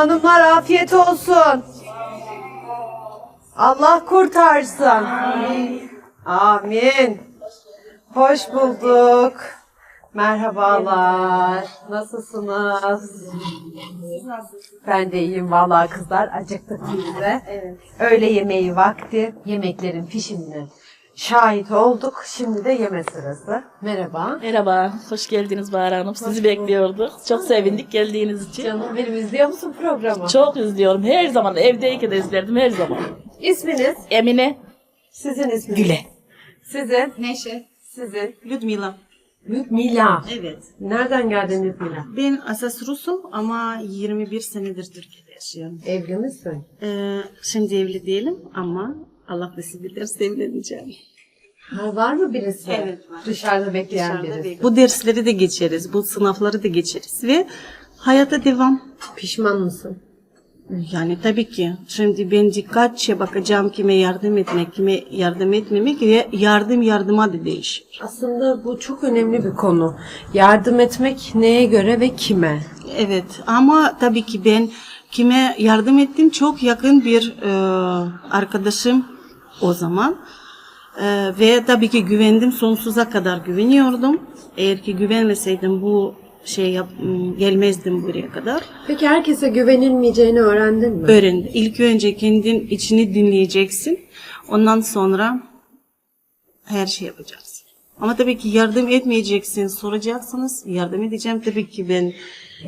Hanımlar afiyet olsun. Allah kurtarsın. Amin. Hoş bulduk. Merhabalar. Nasılsınız? Ben de iyiyim vallahi kızlar. Acıktık biz de. Öğle yemeği vakti. Yemeklerin pişimine şahit olduk. Şimdi de yeme sırası. Merhaba. Merhaba, hoş geldiniz Bahar Hanım. Sizi bekliyorduk. Çok sevindik geldiğiniz için. Canım benim izliyor musun programı? Çok izliyorum. Her zaman evdeyken de izlerdim her zaman. İsminiz? Emine Sizin isminiz? Güle. Sizin? Neşe. Sizin? Ludmila. Mila. Evet. Nereden geldin Mila? Ben asas Rusum ama 21 senedir Türkiye'de yaşıyorum. Evli misin? Ee, şimdi evli değilim ama Allah nasip ederse evleneceğim. Ha, var mı birisi? Evet, var. Dışarıda bekleyen Dışarıda birisi. Bu dersleri de geçeriz, bu sınavları da geçeriz ve hayata devam. Pişman mısın? Yani tabii ki şimdi ben dikkatçe bakacağım kime yardım etmek, kime yardım etmemek ve yardım yardıma da değişir. Aslında bu çok önemli bir konu. Yardım etmek neye göre ve kime? Evet ama tabii ki ben kime yardım ettim çok yakın bir e, arkadaşım o zaman. E, ve tabii ki güvendim sonsuza kadar güveniyordum. Eğer ki güvenmeseydim bu şey yap, gelmezdim buraya kadar. Peki herkese güvenilmeyeceğini öğrendin mi? Öğren. İlk önce kendin içini dinleyeceksin. Ondan sonra her şey yapacaksın. Ama tabii ki yardım etmeyeceksin. Soracaksınız. Yardım edeceğim. Tabii ki ben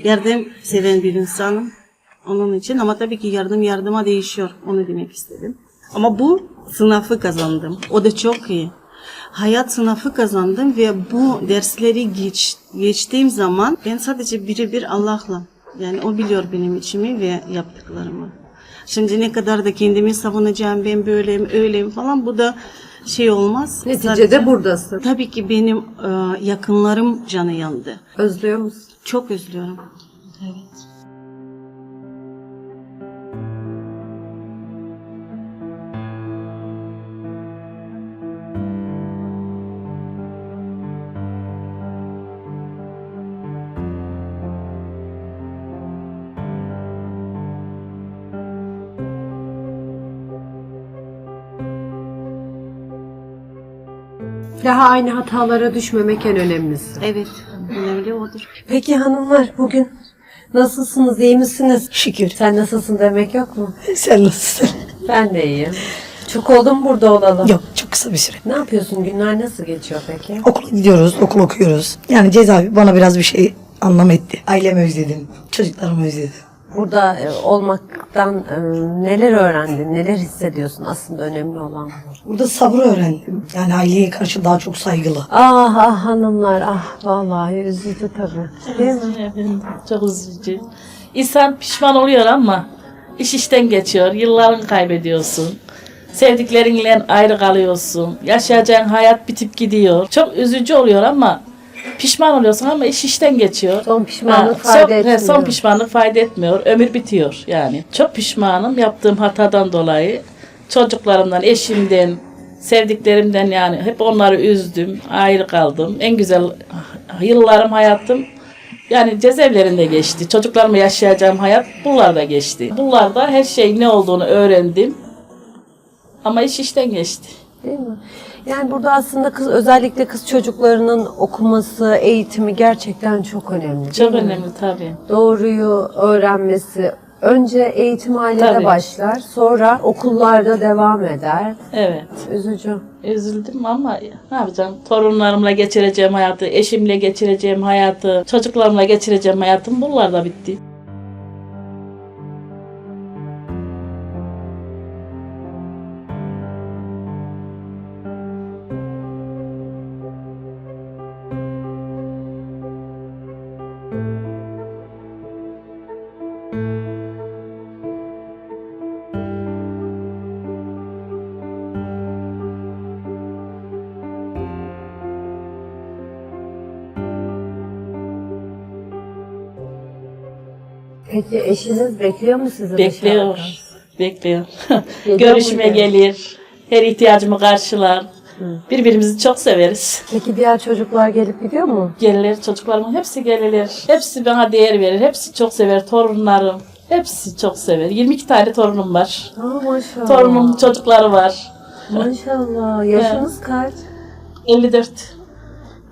yardım seven bir insanım. Onun için ama tabii ki yardım yardıma değişiyor. Onu demek istedim. Ama bu sınavı kazandım. O da çok iyi. Hayat sınavı kazandım ve bu dersleri geç, geçtiğim zaman ben sadece birebir Allah'la yani o biliyor benim içimi ve yaptıklarımı. Şimdi ne kadar da kendimi savunacağım ben böyleyim öyleyim falan bu da şey olmaz. Neticede Sadece- buradasın. Tabii ki benim e, yakınlarım canı yandı. Özlüyor musun? Çok özlüyorum. Evet. Daha aynı hatalara düşmemek en önemlisi. Evet. Önemli odur. Peki hanımlar bugün nasılsınız? iyi misiniz? Şükür. Sen nasılsın demek yok mu? Sen nasılsın? Ben de iyiyim. Çok oldu mu burada olalım? Yok çok kısa bir süre. Ne yapıyorsun? Günler nasıl geçiyor peki? Okula gidiyoruz, okul okuyoruz. Yani cezaevi bana biraz bir şey anlam etti. Ailemi özledim, çocuklarımı özledim. Burada e, olmaktan e, neler öğrendin? Neler hissediyorsun? Aslında önemli olan bu. Burada sabrı öğrendim. Yani aileye karşı daha çok saygılı. Ah ah hanımlar ah vallahi üzücü tabii. Değil mi? Evet, çok üzücü. İnsan pişman oluyor ama iş işten geçiyor. Yıllarını kaybediyorsun. Sevdiklerinle ayrı kalıyorsun. Yaşayacağın hayat bitip gidiyor. Çok üzücü oluyor ama pişman oluyorsun ama iş işten geçiyor. Son pişmanlık Ha, fayda son, he, etmiyor. Son pişmanlık fayda etmiyor. Ömür bitiyor yani. Çok pişmanım yaptığım hatadan dolayı. Çocuklarımdan, eşimden, sevdiklerimden yani hep onları üzdüm. Ayrı kaldım. En güzel yıllarım hayatım yani cezaevlerinde geçti. Çocuklarımla yaşayacağım hayat buralarda geçti. Buralarda her şey ne olduğunu öğrendim. Ama iş işten geçti. Değil mi? Yani burada aslında kız özellikle kız çocuklarının okuması, eğitimi gerçekten çok önemli. Çok önemli tabii. Doğruyu öğrenmesi önce eğitim ailede Tabii. başlar, sonra okullarda devam eder. Evet. Üzücü. Üzüldüm ama ne yapacağım? Torunlarımla geçireceğim hayatı, eşimle geçireceğim hayatı, çocuklarımla geçireceğim hayatım buralarda bitti. Peki eşiniz bekliyor mu sizi Bekliyor, dışarıda? bekliyor. Geliyor Görüşme mu? gelir, her ihtiyacımı karşılar. Birbirimizi çok severiz. Peki diğer çocuklar gelip gidiyor mu? Gelirler, çocuklarımın hepsi gelirler. Hepsi bana değer verir, hepsi çok sever, torunlarım. Hepsi çok sever. 22 tane torunum var. Aa, maşallah. Torunumun çocukları var. Maşallah. Yaşınız kaç? 54.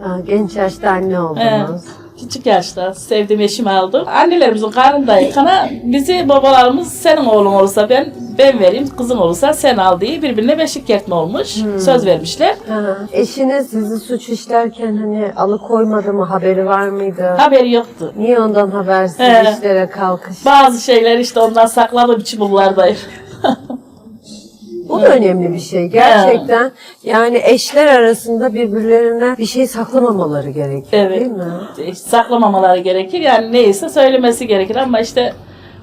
Ha, genç yaşta anne oldunuz. Küçük yaşta sevdiğim eşimi aldım. Annelerimizin karnındayken bizi babalarımız senin oğlun olursa ben ben vereyim, kızın olursa sen al diye birbirine beşik kertme olmuş. Söz vermişler. Ha. Eşiniz sizi suç işlerken hani alıkoymadı mı? Haberi var mıydı? Haberi yoktu. Niye ondan habersiz He. işlere kalkış? Bazı şeyler işte ondan sakladığım için bunlardayım. Bu da önemli bir şey. Gerçekten yani eşler arasında birbirlerine bir şey saklamamaları gerekiyor Evet. değil mi? Hiç saklamamaları gerekir. Yani neyse söylemesi gerekir ama işte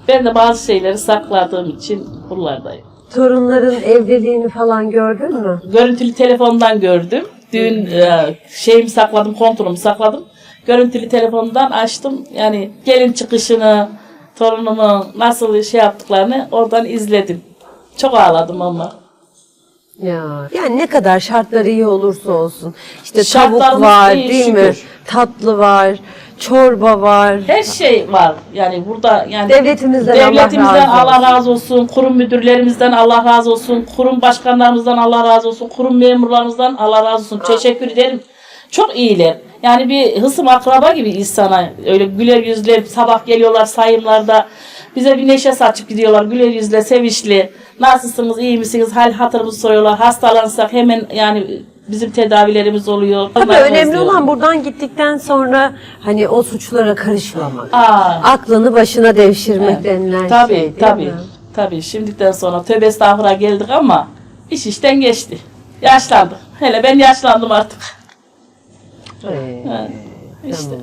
ben de bazı şeyleri sakladığım için buralardayım. Torunların evliliğini falan gördün mü? Görüntülü telefondan gördüm. Düğün e, şeyimi sakladım, kontrolümü sakladım. Görüntülü telefondan açtım. Yani gelin çıkışını, torunumu nasıl şey yaptıklarını oradan izledim. Çok ağladım ama. Ya yani ne kadar şartları iyi olursa olsun. İşte tavuk Şartlarımız var iyi, değil mi? şükür. Tatlı var, çorba var. Her şey var. Yani burada yani Devletimizden Allah devletimizden razı Allah olsun. razı olsun, kurum müdürlerimizden Allah razı olsun, kurum başkanlarımızdan Allah razı olsun, kurum memurlarımızdan Allah razı olsun. Teşekkür ederim. Çok iyiler. Yani bir hısım akraba gibi insana öyle güler yüzle sabah geliyorlar sayımlarda bize bir neşe saçıp gidiyorlar güler yüzle sevinçli. Nasılsınız iyi misiniz hal hatırımızı soruyorlar. Hastalanırsak hemen yani bizim tedavilerimiz oluyor. Tabii önemli özlüyorum. olan buradan gittikten sonra hani o suçlara karışmamak. Aa, Aklını başına devşirmek denilen Tabii şey tabii. mi? Tabii şimdiden sonra tövbe estağfurullah geldik ama iş işten geçti. Yaşlandık. Hele ben yaşlandım artık. Ee, Ha, işte. tamam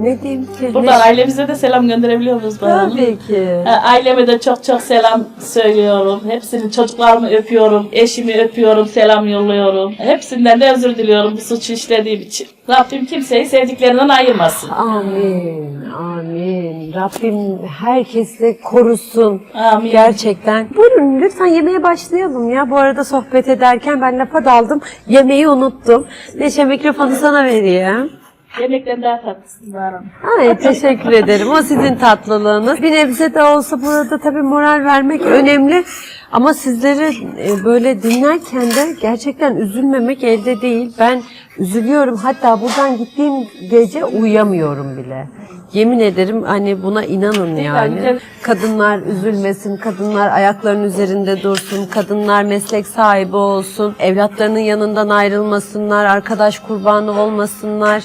Ne diyeyim ki? Buradan ailemize de selam gönderebiliyor muyuz bana? onu? Tabii ki. Aileme de çok çok selam söylüyorum. Hepsinin çocuklarımı öpüyorum. Eşimi öpüyorum. Selam yolluyorum. Hepsinden de özür diliyorum bu suçu işlediğim için. Rabbim kimseyi sevdiklerinden ayırmasın. Amin, amin. Rabbim herkesi korusun. Amin. Gerçekten. Buyurun lütfen yemeğe başlayalım ya. Bu arada sohbet ederken ben lafa daldım. Yemeği unuttum. Neşe mikrofonu sana vereyim. Yemekten daha tatlısın Zahra. Ay teşekkür ederim. O sizin tatlılığınız. Bir nebze de olsa burada tabii moral vermek önemli. Ama sizleri e, böyle dinlerken de gerçekten üzülmemek elde değil. Ben üzülüyorum. Hatta buradan gittiğim gece uyuyamıyorum bile. Yemin ederim hani buna inanın yani. Kadınlar üzülmesin, kadınlar ayaklarının üzerinde dursun, kadınlar meslek sahibi olsun, evlatlarının yanından ayrılmasınlar, arkadaş kurbanı olmasınlar.